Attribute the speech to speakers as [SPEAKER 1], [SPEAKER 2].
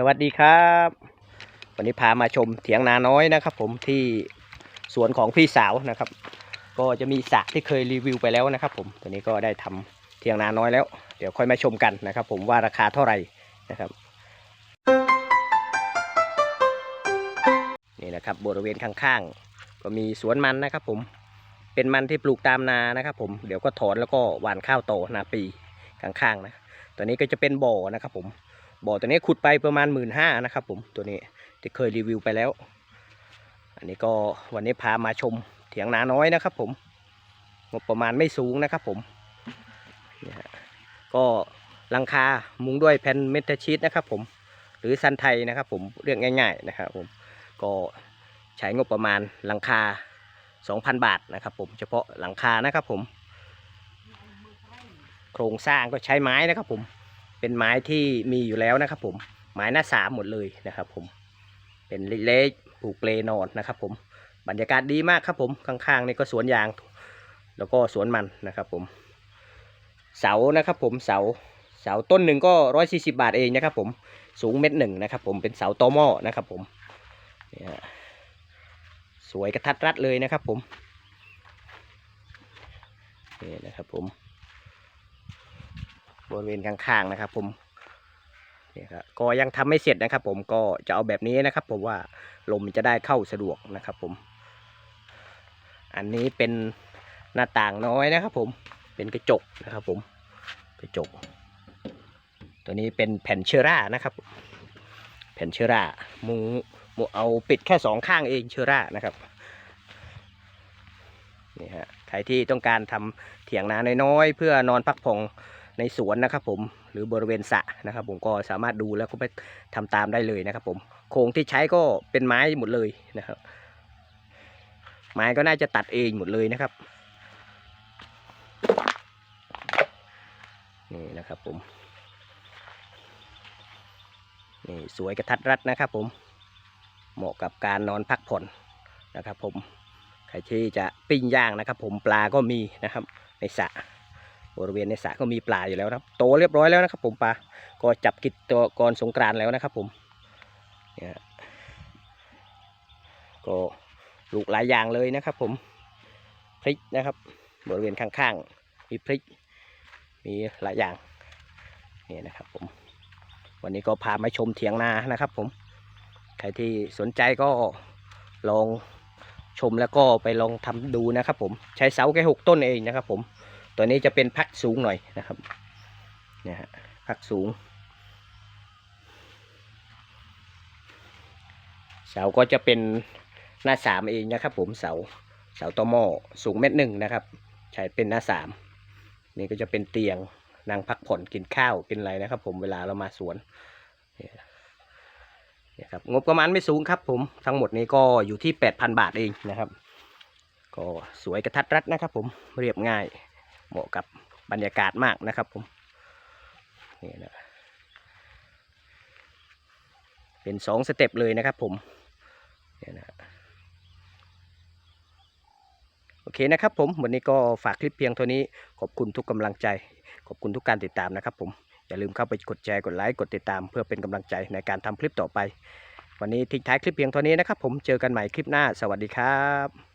[SPEAKER 1] สวัสดีครับ วันนี้พามาชมเถียงนาน้อยนะครับ ผมที่สวนของพี่สาวนะครับ ก็จะมีสระที่เคยรีวิวไปแล้วนะครับ ผมตัวนี้ก็ได้ทำเถียงนาน้อยแล้ว เดี๋ยวค่อยมาชมกันนะครับ ผมว่าราคาเท่าไหร่นะครับนี่นะครับบริเวณข้างๆ ก็มีสวนมันนะครับ ผมเป็นมันที่ปลูกตามนานะครับ ผมเดี๋ยวก็ถอนแล้วก็หว่านข้าวโตนาปีข้างๆนะตัวนี้ก็จะเป็นบ่อนะครับ ผม บ่อตัวนี้ขุดไปประมาณหมื่นห้านะครับผมตัวนี้ที่เคยรีวิวไปแล้ว อันนี้ก็วันนี้พามาชมเถียงนาน้อยนะครับ ผมงบประมาณไม่สูงนะครับผมนี่ฮะก็หลังคามุงด้วยแผ่นเมทัลชีตนะครับ ผมหรือซันไทยนะครับ ผมเรียกง่าย ๆนะครับผมก็ใช้งบประมาณหลังคา 2,000 บาทนะครับ ผมเฉพาะหลังคานะครับผม โครงสร้างก็ใช้ไม้นะครับผม เป็นไม้ที่มีอยู่แล้วนะครับ ผมไม้หน้าสามหมดเลยนะครับ ผม เป็นเล็กๆปลูกเลนอนนะครับ ผมบรรยากาศดีมากครับ ผมข้างๆนี่ก็สวนยาง แล้วก็สวนมันนะครับ ผม เสานะครับ ผมเสาเสาต้นหนึ่งก็ร้อยสี่สิบาทเองนะครับ ผมสูงเม็ดหนึ่งนะครับ ผมเป็นเสาตอหม้อนะครับ ผมเนี่ยสวยกระทัดรัดเลยนะครับ ผมนี่นะครับผม บริเวณข้างๆนะครับ ผมเนี่ยครับก็ยังทำไม่เสร็จนะครับ ผมก็จะเอาแบบนี้นะครับ ผมว่าลมจะได้เข้าสะดวกนะครับ ผม อันนี้เป็นหน้าต่างน้อยนะครับ ผมเป็นกระจกนะครับ ผมกระจก ตัวนี้เป็นแผ่นเชื้อรานะครับ แผ่นเชื้อรามุงมุเอาปิดแค่สองข้างเองเชื้อรานะครับนี่ฮะใครที่ต้องการทำเถียงนาน้อยๆเพื่อนอนพักผ่อน ในสวนนะครับผมหรือบริเวณสระนะครับ ผมก็สามารถดูแล้วก็ไปทำตามได้เลยนะครับ ผมโครงที่ใช้ก็เป็นไม้หมดเลยนะครับ ไม้ก็น่าจะตัดเองหมดเลยนะครับนี่นะครับผมนี่สวยกระทัดรัดนะครับผมเหมาะกับการนอนพักผ่อนนะครับ ผมใครที่จะปิ้งย่างนะครับ ผมปลาก็มีนะครับในสระ บริเวณในสระก็มีปลาอยู่แล้วนะครับ โตเรียบร้อยแล้วนะครับ ผมปลาก็จับกิจตัวก่อนสงกรานแล้วนะครับ ผมเนี่ยก็ลูกหลายอย่างเลยนะครับ ผมพริกนะครับ บริเวณข้างๆมีพริก มีหลายอย่างนี่นะครับ ผม วันนี้ก็พามาชมเถียงนานะครับ ผมใครที่สนใจก็ลองชมแล้วก็ไปลองทำดูนะครับ ผมใช้เสาแค่หกต้นเองนะครับ ผม ตัวนี้จะเป็นพักสูงหน่อยนะครับเนี่ยฮะพักสูง เสาก็จะเป็นหน้าสามเองนะครับ ผมเสาเสาตอหม้อสูงเม็ดหนึ่งนะครับ ใช้เป็นหน้าสามนี่ก็จะเป็นเตียงนั่งพักผ่อนกินข้าวกินอะไรนะครับ ผมเวลาเรามาสวนเนี่ยเนี่ยครับงบประมาณไม่สูงครับ ผมทั้งหมดนี้ก็อยู่ที่ 8,000 บาทเองนะครับ ก็สวยกระทัดรัดนะครับ ผมเรียบง่าย เหมาะกับบรรยากาศมากนะครับผมนี่นะเป็นสองสเต็ปเลยนะครับผมนี่นะโอเคนะครับผมวันนี้ก็ฝากคลิปเพียงเท่านี้ขอบคุณทุกกำลังใจ ขอบคุณทุกการติดตามนะครับผมอย่าลืมเข้าไปกดแชร์กดไลค์กดติดตาม เพื่อเป็นกำลังใจในการทำคลิปต่อไป วันนี้ทิ้งท้ายคลิปเพียงเท่านี้นะครับผมเจอกันใหม่คลิปหน้า สวัสดีครับ